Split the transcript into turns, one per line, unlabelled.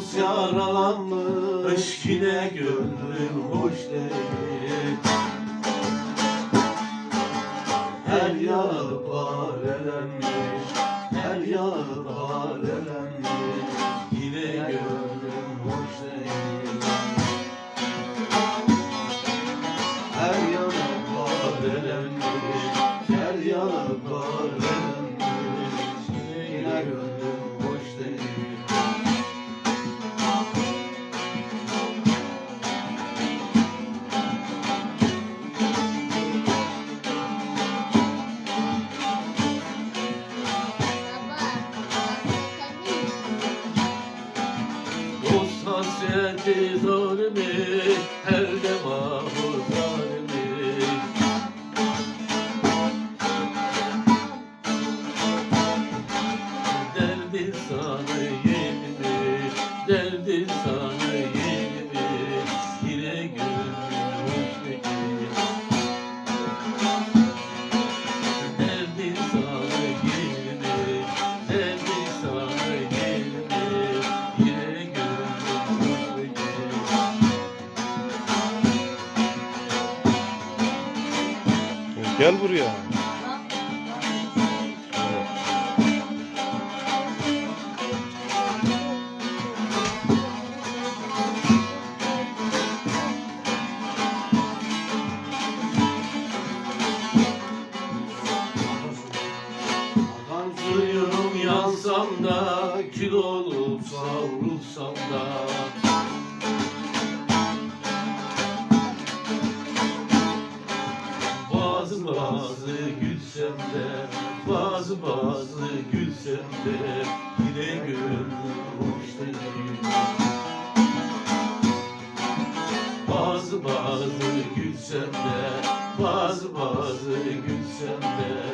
dost yaralanmış Yine gönlüm hoş değil. Her yanı parelenmiş Her yanı parelenmiş Yine gönlüm hoş değil. Her yanı parelenmiş Her yanı parelenmiş Yine gönlüm hasreti zalimi Her de mahvur zalimi
Gel buraya.
Yansam da Kül olup savrulsam da bazı gülsem de Bazı bazı gülsem de Yine gönlüm hoş değil Bazı bazı gülsem de Bazı bazı gülsem de